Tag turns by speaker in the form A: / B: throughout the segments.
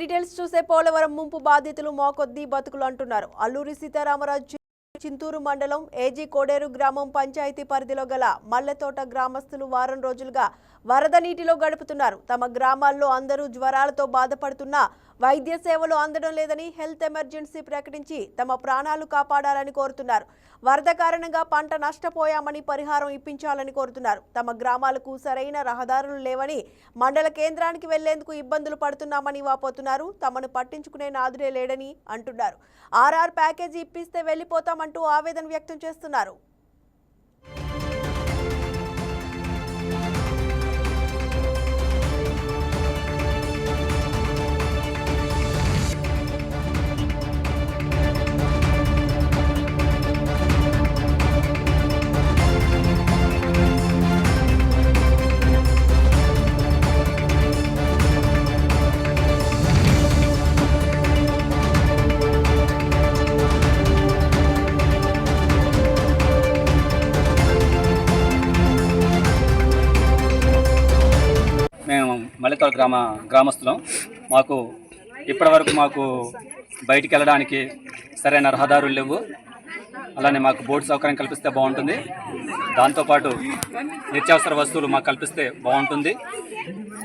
A: Details చూసే పోలవరం ముంపు బాధితులు మాకొద్దీ బతుకులు అంటున్నారు. అల్లూరి సీతారామరాజు చింతూరు మండలం ఏజీ కోడేరు గ్రామం పంచాయతీ పరిధిలో గల మల్లెతోట గ్రామస్తులు వారం రోజులుగా వరద నీటిలో గడుపుతున్నారు. తమ గ్రామాల్లో అందరూ జ్వరాలతో బాధపడుతున్నా వైద్య సేవలు అందడం లేదని హెల్త్ ఎమర్జెన్సీ ప్రకటించి తమ ప్రాణాలు కాపాడాలని కోరుతున్నారు. వరద కారణంగా పంట నష్టపోయామని పరిహారం ఇప్పించాలని కోరుతున్నారు. తమ గ్రామాలకు సరైన రహదారులు లేవని మండల కేంద్రానికి వెళ్ళేందుకు ఇబ్బందులు పడుతున్నామని వాపోతున్నారు. తమను పట్టించుకునే నాదుడే లేడని అంటున్నారు. ఆర్ఆర్ ప్యాకేజీ ఇప్పిస్తే వెళ్ళిపోతామంటూ ఆవేదన వ్యక్తం చేస్తున్నారు.
B: మేము మల్లెతోట గ్రామ గ్రామస్తులం. మాకు ఇప్పటివరకు మాకు బయటికి వెళ్ళడానికి సరైన రహదారులు లేవు. అలానే మాకు బోర్డు సౌకర్యం కల్పిస్తే బాగుంటుంది. దాంతోపాటు నిత్యావసర వస్తువులు మాకు కల్పిస్తే బాగుంటుంది.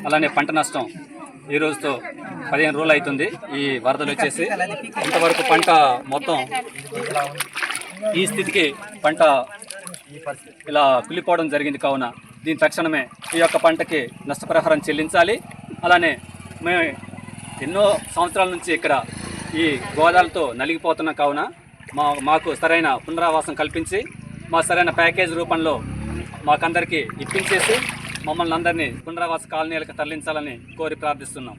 B: అలానే పంట నష్టం ఈ రోజుతో పదిహేను రోజులు అవుతుంది. ఈ వరదలు వచ్చేసి ఇంతవరకు పంట మొత్తం ఈ స్థితికి పంట ఇలా కులిపోవడం జరిగింది కావున దీని తక్షణమే ఈ యొక్క పంటకి నష్టపరిహారం చెల్లించాలి. అలానే మేము ఎన్నో సంవత్సరాల నుంచి ఇక్కడ ఈ గోదాలతో నలిగిపోతున్న కావున మా మాకు సరైన పునరావాసం కల్పించి మా సరైన ప్యాకేజ్ రూపంలో మాకందరికీ ఇప్పించేసి మమ్మల్ని అందరినీ పునరావాస కాలనీలకు తరలించాలని కోరి ప్రార్థిస్తున్నాం.